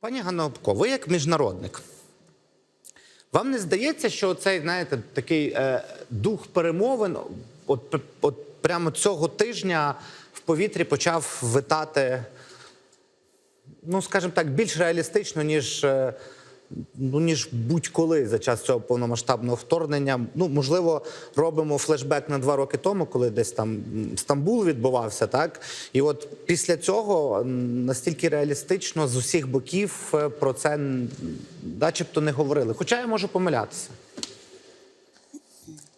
Пані Ганобко, ви як міжнародник. Вам не здається, що цей, знаєте, такий е, дух перемовин, от, от прямо цього тижня в повітрі почав витати, ну, скажімо так, більш реалістично, ніж, е, ну, ніж будь-коли за час цього повномасштабного вторгнення. Ну, можливо, робимо флешбек на два роки тому, коли десь там Стамбул відбувався, так? І от після цього настільки реалістично з усіх боків е, про це начебто не говорили. Хоча я можу помилятися.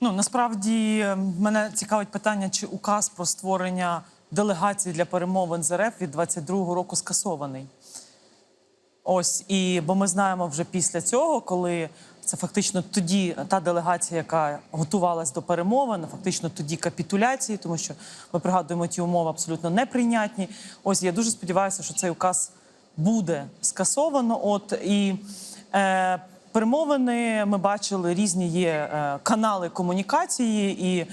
Ну насправді е, мене цікавить питання, чи указ про створення делегації для перемовин з РФ від 22-го року скасований. Ось і бо ми знаємо вже після цього, коли це фактично тоді та делегація, яка готувалась до перемовин, фактично тоді капітуляції, тому що ми пригадуємо ті умови абсолютно неприйнятні. Ось я дуже сподіваюся, що цей указ буде скасовано. От і е, перемовини ми бачили різні є е, канали комунікації, і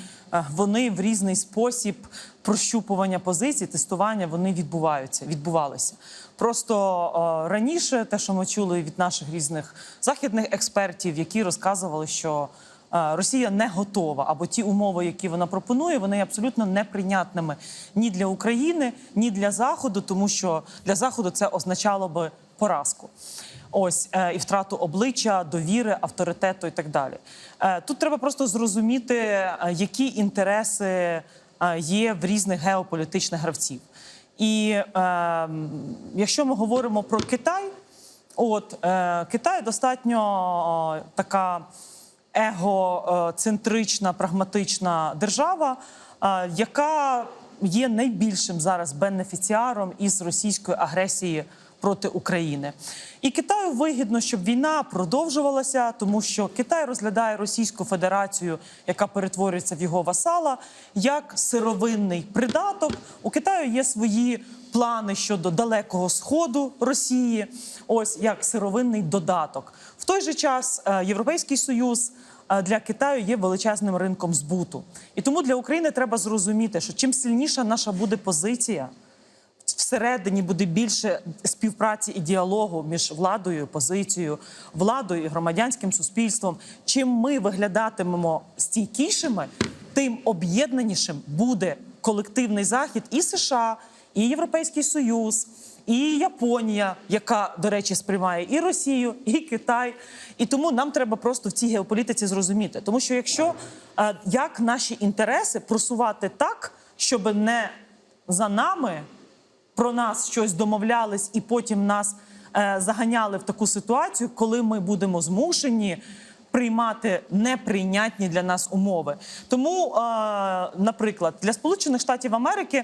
вони в різний спосіб прощупування позицій, тестування вони відбуваються, відбувалися. Просто е, раніше, те, що ми чули від наших різних західних експертів, які розказували, що е, Росія не готова, або ті умови, які вона пропонує, вони є абсолютно неприйнятними ні для України, ні для Заходу, тому що для Заходу це означало би поразку. Ось е, і втрату обличчя, довіри, авторитету і так далі. Е, тут треба просто зрозуміти, е, які інтереси є в різних геополітичних гравців. І е, якщо ми говоримо про Китай, от Китай достатньо така егоцентрична, прагматична держава, яка є найбільшим зараз бенефіціаром із російської агресії проти України. І Китаю вигідно, щоб війна продовжувалася, тому що Китай розглядає Російську Федерацію, яка перетворюється в його васала, як сировинний придаток. У Китаю є свої плани щодо далекого сходу Росії, ось як сировинний додаток. В той же час е, Європейський Союз е, для Китаю є величезним ринком збуту. І тому для України треба зрозуміти, що чим сильніша наша буде позиція всередині буде більше співпраці і діалогу між владою, позицією, владою і громадянським суспільством. Чим ми виглядатимемо стійкішими, тим об'єднанішим буде колективний захід і США, і Європейський Союз. І Японія, яка, до речі, сприймає і Росію, і Китай. І тому нам треба просто в цій геополітиці зрозуміти. Тому що якщо е, як наші інтереси просувати так, щоб не за нами про нас щось домовлялись, і потім нас е, заганяли в таку ситуацію, коли ми будемо змушені приймати неприйнятні для нас умови. Тому, е, наприклад, для Сполучених Штатів Америки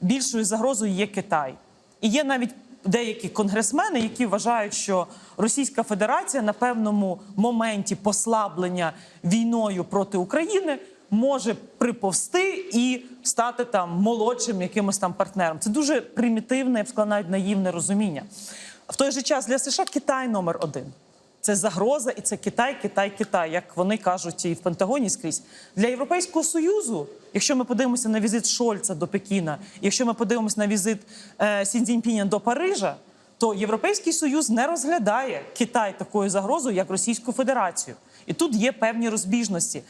більшою загрозою є Китай. І є навіть деякі конгресмени, які вважають, що Російська Федерація на певному моменті послаблення війною проти України може приповсти і стати там молодшим якимось там партнером. Це дуже примітивне, я б сказала, навіть наївне розуміння. В той же час для США Китай номер один. Це загроза, і це Китай, Китай, Китай, як вони кажуть і в Пентагоні скрізь. Для Європейського Союзу, якщо ми подивимося на візит Шольца до Пекіна, якщо ми подивимося на візит е, Сіньцзіньпіня до Парижа, то Європейський Союз не розглядає Китай такою загрозою, як Російську Федерацію. І тут є певні розбіжності.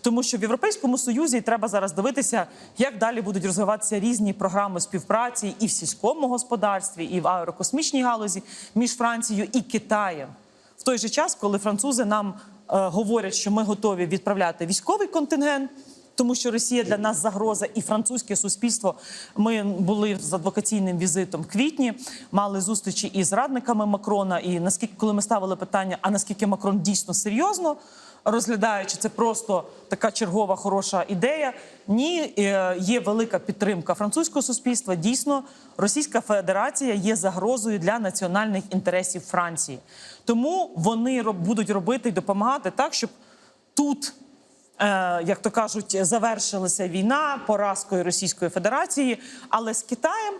Тому що в Європейському Союзі треба зараз дивитися, як далі будуть розвиватися різні програми співпраці і в сільському господарстві, і в аерокосмічній галузі між Францією і Китаєм. В той же час, коли французи нам е, говорять, що ми готові відправляти військовий контингент, тому що Росія для нас загроза, і французьке суспільство. Ми були з адвокаційним візитом в квітні, мали зустрічі із радниками Макрона. І наскільки, коли ми ставили питання, а наскільки Макрон дійсно серйозно розглядаючи це просто така чергова хороша ідея. Ні, е, є велика підтримка французького суспільства. Дійсно, Російська Федерація є загрозою для національних інтересів Франції. Тому вони будуть робити і допомагати так, щоб тут. Е, як то кажуть, завершилася війна поразкою Російської Федерації, але з Китаєм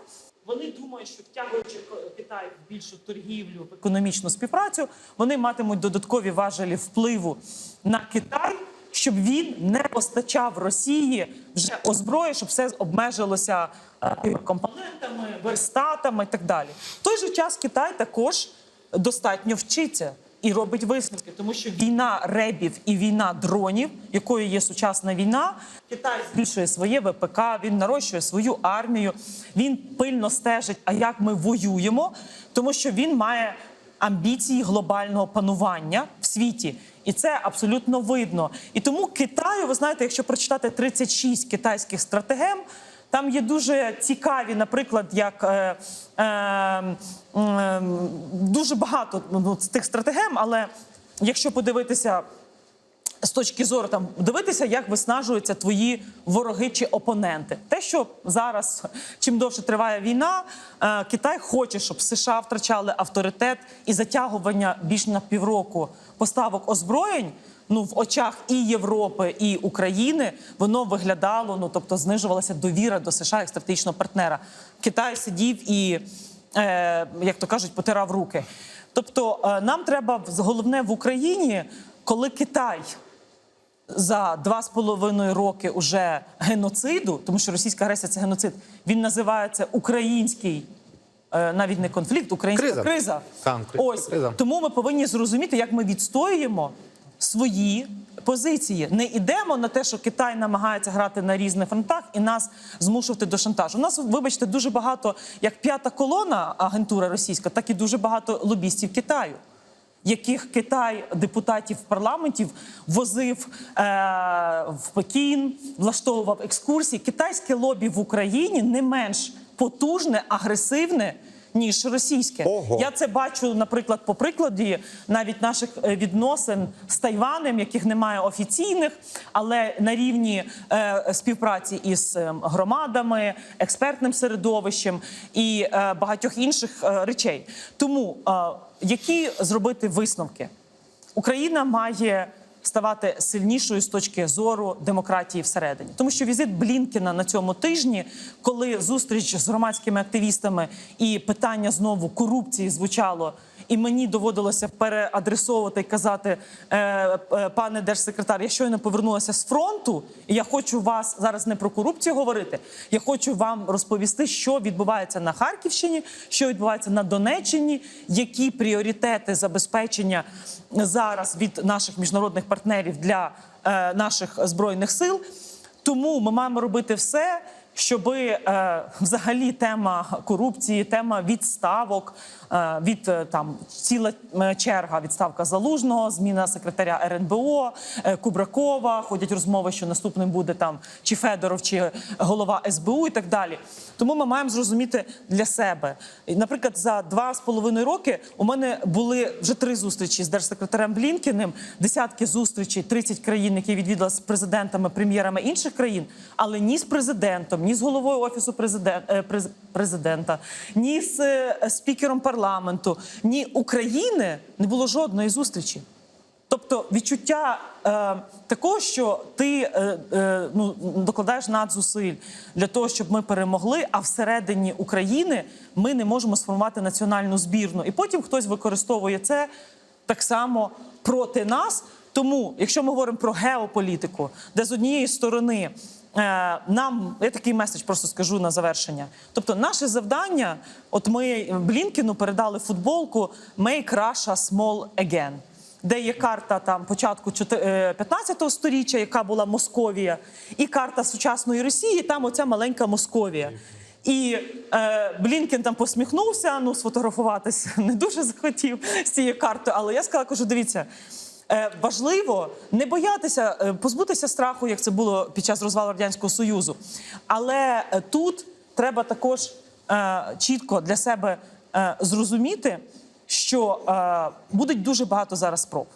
вони думають, що втягуючи Китай в більшу торгівлю, в економічну співпрацю, вони матимуть додаткові важелі впливу на Китай, щоб він не постачав Росії вже озброї, щоб все обмежилося е, компонентами, верстатами і так далі. В той же час Китай також достатньо вчиться і робить висновки, тому що війна ребів і війна дронів, якою є сучасна війна, Китай збільшує своє ВПК, він нарощує свою армію, він пильно стежить, а як ми воюємо, тому що він має амбіції глобального панування в світі. І це абсолютно видно. І тому Китаю, ви знаєте, якщо прочитати 36 китайських стратегем, там є дуже цікаві, наприклад, як е, е, е, дуже багато ну, тих стратегем, але якщо подивитися з точки зору там дивитися, як виснажуються твої вороги чи опоненти. Те, що зараз, чим довше триває війна, е, Китай хоче, щоб США втрачали авторитет і затягування більш на півроку поставок озброєнь. Ну, в очах і Європи, і України воно виглядало, ну тобто знижувалася довіра до США як стратегічного партнера. Китай сидів і, е, як то кажуть, потирав руки. Тобто, е, нам треба головне в Україні, коли Китай за два з половиною роки уже геноциду, тому що російська агресія це геноцид. Він називається український. е, Навіть не конфлікт, українська Криза. криза. Ось криза. тому ми повинні зрозуміти, як ми відстоюємо свої позиції. Не йдемо на те, що Китай намагається грати на різних фронтах і нас змушувати до шантажу. У нас, вибачте, дуже багато як п'ята колона агентура російська, так і дуже багато лобістів Китаю яких Китай депутатів парламентів возив е, в Пекін, влаштовував екскурсії. Китайське лобі в Україні не менш потужне, агресивне. Ніж російське, Ого. я це бачу, наприклад, по прикладі навіть наших е, відносин з Тайванем, яких немає офіційних, але на рівні е, співпраці із е, громадами, експертним середовищем і е, багатьох інших е, речей. Тому е, які зробити висновки? Україна має ставати сильнішою з точки зору демократії всередині, тому що візит Блінкіна на цьому тижні, коли зустріч з громадськими активістами і питання знову корупції звучало. І мені доводилося переадресовувати і казати, е, е, пане держсекретар, я щойно повернулася з фронту, і я хочу вас зараз не про корупцію говорити. Я хочу вам розповісти, що відбувається на Харківщині, що відбувається на Донеччині, які пріоритети забезпечення зараз від наших міжнародних партнерів для е, наших збройних сил. Тому ми маємо робити все, щоб е, взагалі тема корупції, тема відставок е, від е, там ціла черга відставка залужного, зміна секретаря РНБО, Кубракова. Ходять розмови, що наступним буде там чи Федоров, чи голова СБУ і так далі. Тому ми маємо зрозуміти для себе. Наприклад, за два з половиною роки у мене були вже три зустрічі з держсекретарем Блінкіним, десятки зустрічей, 30 країн, які відвідала з президентами, прем'єрами інших країн, але ні з президентом, ні з головою офісу е, през- президента, ні з е, спікером парламенту, ні України не було жодної зустрічі. Тобто відчуття е, такого, що ти е, е, ну, докладаєш надзусиль для того, щоб ми перемогли, а всередині України ми не можемо сформувати національну збірну. І потім хтось використовує це так само проти нас. Тому, якщо ми говоримо про геополітику, де з однієї сторони нам я такий меседж просто скажу на завершення. Тобто, наше завдання, от ми Блінкіну передали футболку «Make Russia small again» де є карта там початку 15-го століття, яка була Московія, і карта сучасної Росії, там оця маленька Московія. І е, Блінкен там посміхнувся, ну сфотографуватися не дуже захотів з цією картою. Але я сказала, кажу, дивіться. Е, Важливо не боятися, е, позбутися страху, як це було під час розвалу радянського союзу. Але е, тут треба також чітко для себе зрозуміти, що будуть дуже багато зараз спроб.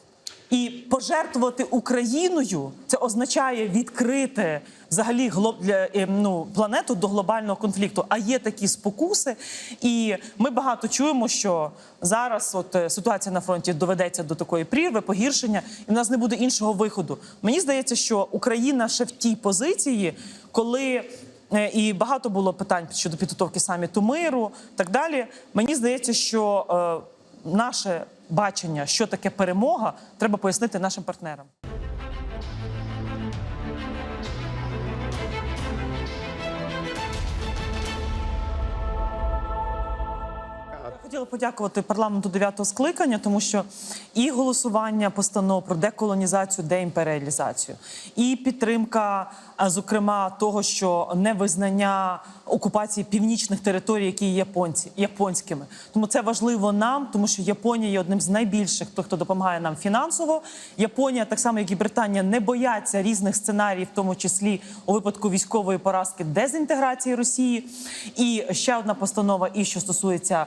І пожертвувати Україною це означає відкрити взагалі для е, ну, планету до глобального конфлікту. А є такі спокуси, і ми багато чуємо, що зараз от е, ситуація на фронті доведеться до такої прірви, погіршення, і в нас не буде іншого виходу. Мені здається, що Україна ще в тій позиції, коли Е, І багато було питань щодо підготовки саміту миру, так далі. Мені здається, що е, наше бачення, що таке перемога, треба пояснити нашим партнерам. Хотіла подякувати парламенту дев'ятого скликання, тому що і голосування постанов про деколонізацію, деімперіалізацію, і підтримка, зокрема, того, що невизнання окупації північних територій, які є японці японськими. Тому це важливо нам, тому що Японія є одним з найбільших, хто хто допомагає нам фінансово. Японія, так само як і Британія, не бояться різних сценаріїв, в тому числі у випадку військової поразки дезінтеграції Росії. І ще одна постанова, і що стосується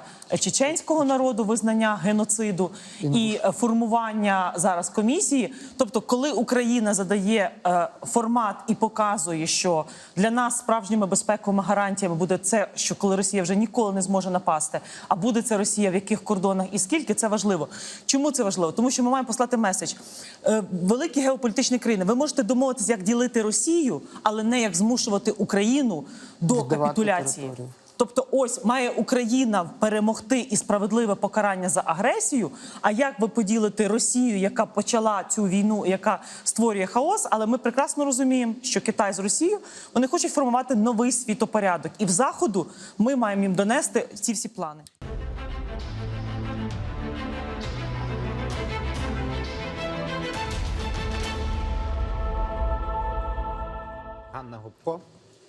чеченського народу, визнання геноциду і е, формування зараз комісії. Тобто, коли Україна задає е, формат і показує, що для нас справжніми безпековими гарантіями буде це, що коли Росія вже ніколи не зможе напасти, а буде це Росія в яких кордонах і скільки це важливо. Чому це важливо? Тому що ми маємо послати меседж. Е, великі геополітичні країни. Ви можете домовитися, як ділити Росію, але не як змушувати Україну до капітуляції. територію. Тобто, ось має Україна перемогти і справедливе покарання за агресію. А як ви поділите Росію, яка почала цю війну, яка створює хаос? Але ми прекрасно розуміємо, що Китай з Росією вони хочуть формувати новий світопорядок, і в заходу ми маємо їм донести ці всі плани. Ганна Гопко.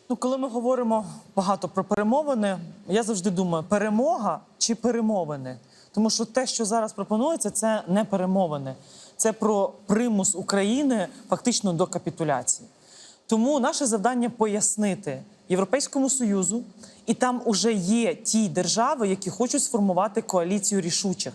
Ну, коли ми говоримо багато про перемовини, я завжди думаю, перемога чи перемовини. Тому що те, що зараз пропонується, це не перемовини, це про примус України фактично до капітуляції. Тому наше завдання пояснити Європейському Союзу, і там уже є ті держави, які хочуть сформувати коаліцію рішучих,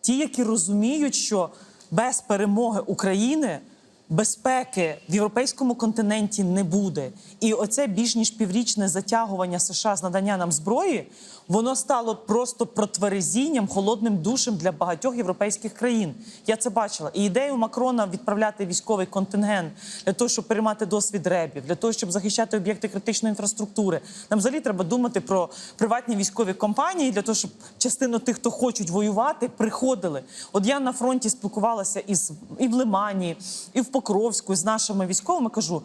ті, які розуміють, що без перемоги України безпеки в європейському континенті не буде. І оце більш ніж піврічне затягування США з надання нам зброї, воно стало просто протверезінням, холодним душем для багатьох європейських країн. Я це бачила. І ідею Макрона відправляти військовий контингент для того, щоб переймати досвід ребів, для того, щоб захищати об'єкти критичної інфраструктури. Нам взагалі треба думати про приватні військові компанії для того, щоб частину тих, хто хочуть воювати, приходили. От я на фронті спілкувалася із і в Лимані, і в Покровську з нашими військовими. Кажу.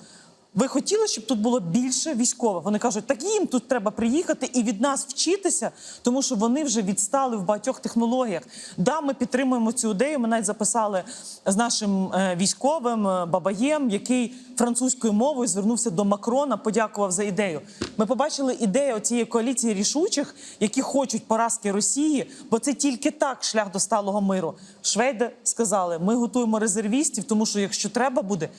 Ви хотіли, щоб тут було більше військових? Вони кажуть, так їм тут треба приїхати і від нас вчитися, тому що вони вже відстали в багатьох технологіях. Да, ми підтримуємо цю ідею. Ми навіть записали з нашим е, військовим е, Бабаєм, який французькою мовою звернувся до Макрона, подякував за ідею. Ми побачили ідею цієї коаліції рішучих, які хочуть поразки Росії, бо це тільки так шлях до сталого миру. Швейди сказали: ми готуємо резервістів, тому що якщо треба буде.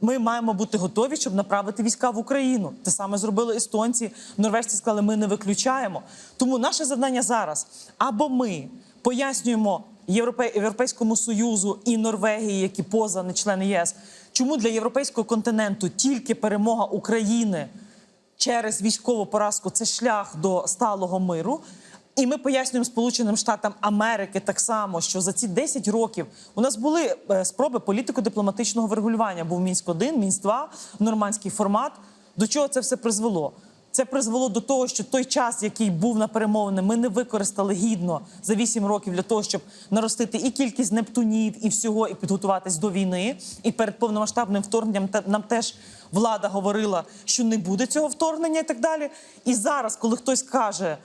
Ми маємо бути готові, щоб направити війська в Україну. Те саме зробили естонці. Норвежці сказали, ми не виключаємо. Тому наше завдання зараз або ми пояснюємо Європе- Європейському Союзу і Норвегії, які поза не члени ЄС, чому для європейського континенту тільки перемога України через військову поразку це шлях до сталого миру. І ми пояснюємо Сполученим Штатам Америки так само, що за ці 10 років у нас були е, спроби політико-дипломатичного врегулювання. Був мінськ 1 мінськ 2 нормандський формат. До чого це все призвело? Це призвело до того, що той час, який був на перемовини, ми не використали гідно за 8 років для того, щоб наростити і кількість нептунів, і всього, і підготуватись до війни. І перед повномасштабним вторгненням нам теж влада говорила, що не буде цього вторгнення і так далі. І зараз, коли хтось каже,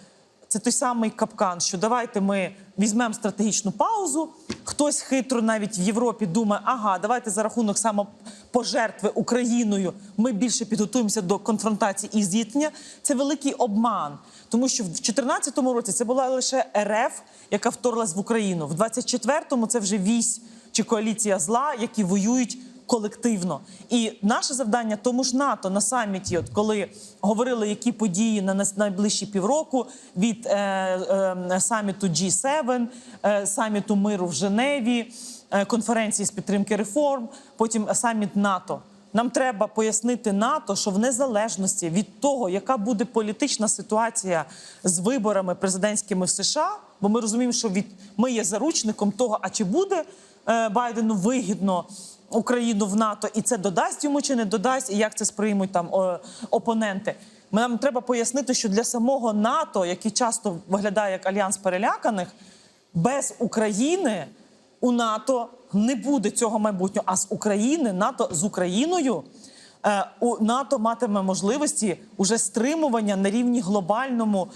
це той самий капкан, що давайте ми візьмемо стратегічну паузу. Хтось хитро навіть в Європі думає, ага, давайте за рахунок самопожертви Україною ми більше підготуємося до конфронтації і зіткнення. Це великий обман, тому що в 2014 році це була лише РФ, яка вторглась в Україну. В 24-му це вже вісь чи коаліція зла, які воюють колективно. І наше завдання тому ж НАТО на саміті, от коли говорили, які події на найближчі півроку від е, е, саміту G7, е, саміту миру в Женеві, е, конференції з підтримки реформ, потім саміт НАТО. Нам треба пояснити НАТО, що в незалежності від того, яка буде політична ситуація з виборами президентськими в США, бо ми розуміємо, що від ми є заручником того, а чи буде е, Байдену вигідно Україну в НАТО, і це додасть йому чи не додасть, і як це сприймуть там опоненти. Нам треба пояснити, що для самого НАТО, який часто виглядає як альянс переляканих, без України у НАТО не буде цього майбутнього. А з України НАТО з Україною е, у НАТО матиме можливості уже стримування на рівні глобальному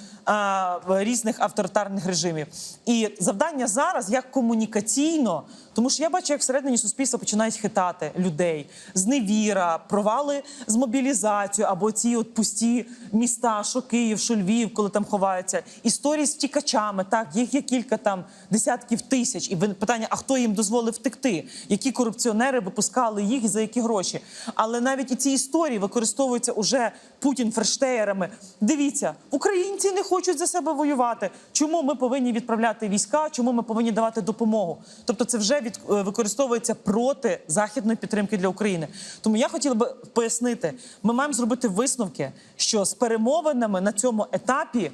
різних авторитарних режимів. І завдання зараз як комунікаційно, тому що я бачу, як всередині суспільства починають хитати людей, зневіра, провали з мобілізацією або ці от пусті міста, що Київ, що Львів, коли там ховаються. Історії з втікачами, так їх є кілька там десятків тисяч. І питання: а хто їм дозволив втекти? Які корупціонери випускали їх і за які гроші? Але навіть і ці історії використовуються уже Путін ферштеєрами. Дивіться, українці не хочуть за себе воювати. Чому ми повинні відправляти війська? Чому ми повинні давати допомогу? Тобто, це вже від, е, використовується проти західної підтримки для України. Тому я хотіла би пояснити: ми маємо зробити висновки, що з перемовинами на цьому етапі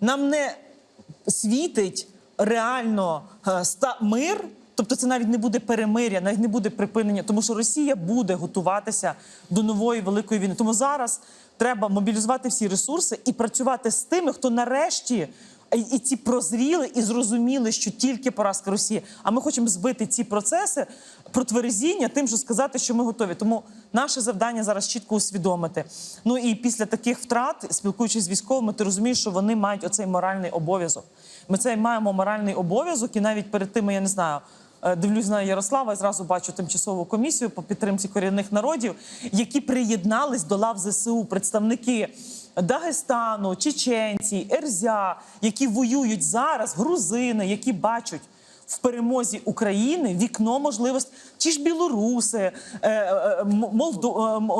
нам не світить реально е, ста мир. Тобто це навіть не буде перемиря, навіть не буде припинення, тому що Росія буде готуватися до нової великої війни. Тому зараз треба мобілізувати всі ресурси і працювати з тими, хто нарешті і ці прозріли і зрозуміли, що тільки поразка Росії. А ми хочемо збити ці процеси протверезіння тим, що сказати, що ми готові. Тому наше завдання зараз чітко усвідомити. Ну і після таких втрат, спілкуючись з військовими, ти розумієш, що вони мають оцей моральний обов'язок. Ми цей маємо моральний обов'язок, і навіть перед тим, я не знаю. е, Дивлюсь на Ярослава і зразу бачу тимчасову комісію по підтримці корінних народів, які приєднались до лав ЗСУ представники Дагестану, чеченці, Ерзя, які воюють зараз, грузини, які бачать в перемозі України вікно можливості, ті ж білоруси, е, е, е,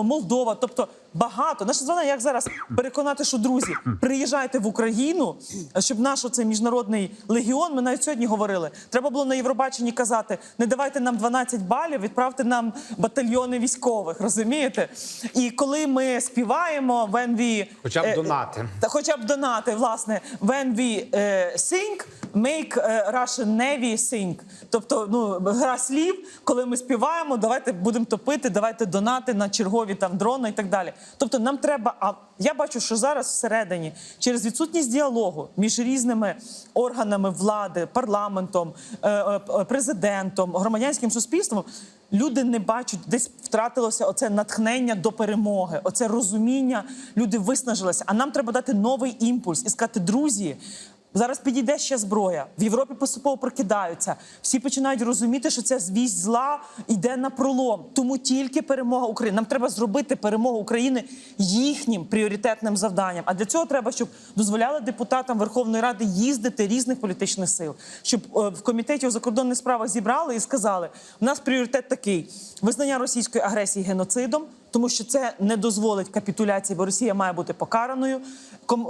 Молдова, тобто багато. Наше завдання, як зараз переконати, що друзі, приїжджайте в Україну, щоб наш оцей міжнародний легіон. Ми навіть сьогодні говорили. Треба було на Євробаченні казати: не давайте нам 12 балів, відправте нам батальйони військових. Розумієте? І коли ми співаємо в НВ... Хоча б е, донати. та хоча б донати, власне, when we sing, make е, Russian Navy sing. Тобто, ну, гра слів, коли ми співаємо, давайте будемо топити, давайте донати на чергові там дрони і так далі. Тобто нам треба, а я бачу, що зараз всередині, через відсутність діалогу між різними органами влади, парламентом, е, е, президентом, громадянським суспільством, люди не бачать, десь втратилося оце натхнення до перемоги, оце розуміння. Люди виснажилися. А нам треба дати новий імпульс і сказати, друзі. Зараз підійде ще зброя. В Європі поступово прокидаються. Всі починають розуміти, що ця звість зла йде на пролом. Тому тільки перемога України. Нам треба зробити перемогу України їхнім пріоритетним завданням. А для цього треба, щоб дозволяли депутатам Верховної Ради їздити різних політичних сил, щоб е, в комітеті у закордонних справах зібрали і сказали: у нас пріоритет такий: визнання російської агресії геноцидом. Тому що це не дозволить капітуляції, бо Росія має бути покараною,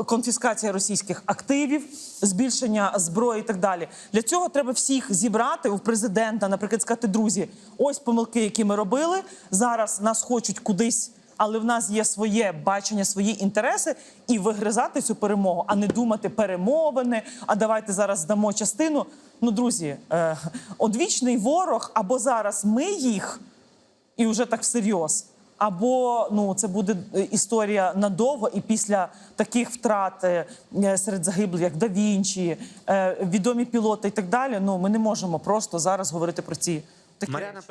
конфіскація російських активів, збільшення зброї і так далі. Для цього треба всіх зібрати у президента, наприклад, сказати, друзі, ось помилки, які ми робили. Зараз нас хочуть кудись, але в нас є своє бачення, свої інтереси, і вигризати цю перемогу, а не думати перемовини. А давайте зараз здамо частину. Ну, друзі, е, одвічний ворог або зараз ми їх і вже так всерйоз. Або ну це буде е, історія надовго, і після таких втрат е, е, серед загиблих, як Да Вінчі, відомі пілоти і так далі. Ну ми не можемо просто зараз говорити про ці такі Мар'яна